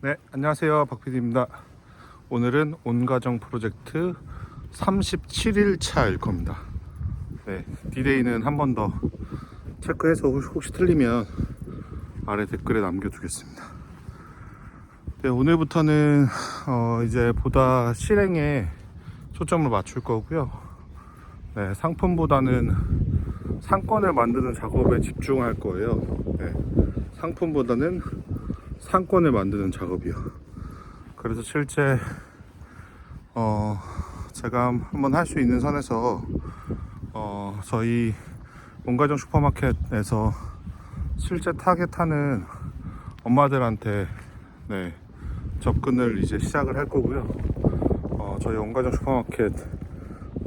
네, 안녕하세요. 박PD입니다. 오늘은 온가정 프로젝트 37일 차일 겁니다. 네, 디데이는 한 번 더 체크해서 혹시, 틀리면 아래 댓글에 남겨두겠습니다. 네, 오늘부터는 어, 이제 보다 실행에 초점을 맞출 거고요. 네, 상품보다는 상권을 만드는 작업에 집중할 거예요. 네, 상품보다는 상권을 만드는 작업이요. 그래서 실제 어 제가 한번 할 수 있는 선에서 어 저희 온가정 슈퍼마켓에서 실제 타겟하는 엄마들한테 네 접근을 이제 시작을 할 거고요. 어 저희 온가정 슈퍼마켓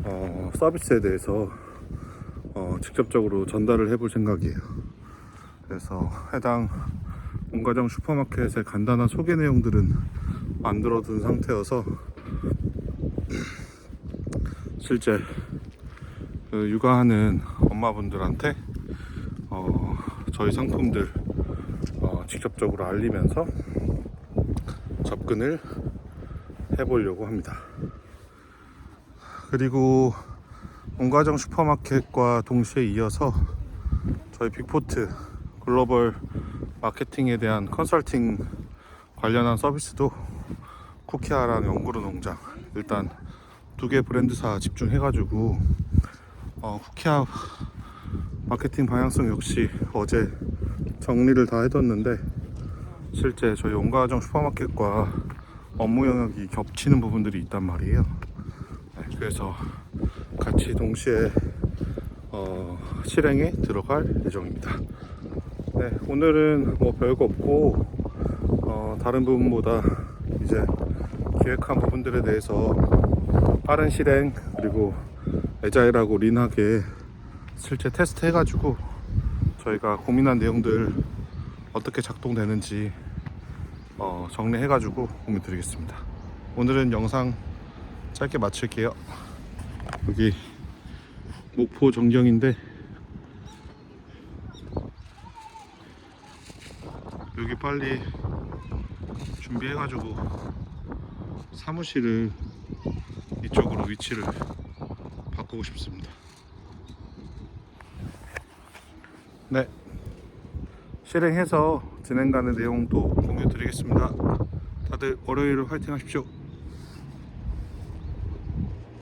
어 서비스에 대해서 어 직접적으로 전달을 해볼 생각이에요. 그래서 해당 온가정 슈퍼마켓의 간단한 소개 내용들은 만들어둔 상태여서 실제 그 육아하는 엄마분들한테 어, 저희 상품들 어, 직접적으로 알리면서 접근을 해보려고 합니다. 그리고 온가정 슈퍼마켓과 동시에 이어서 저희 빅포트 글로벌 마케팅에 대한 컨설팅 관련한 서비스도 쿠키아랑 연구루 농장 일단 두 개 브랜드사 집중해가지고 어, 쿠키아 마케팅 방향성 역시 어제 정리를 다 해뒀는데 실제 저희 온가정 슈퍼마켓과 업무 영역이 겹치는 부분들이 있단 말이에요. 네, 그래서 같이 동시에 어, 실행에 들어갈 예정입니다. 네, 오늘은 뭐 별거 없고 어, 다른 부분보다 이제 기획한 부분들에 대해서 빠른 실행 그리고 애자일하고 린하게 실제 테스트 해가지고 저희가 고민한 내용들 어떻게 작동되는지 어, 정리해가지고 공유 드리겠습니다. 오늘은 영상 짧게 마칠게요. 여기 목포 정경인데 여기 빨리 준비해가지고 사무실을 이쪽으로 위치를 바꾸고 싶습니다. 네. 실행해서 진행 가는 내용도 공유 드리겠습니다. 다들 월요일 화이팅 하십시오.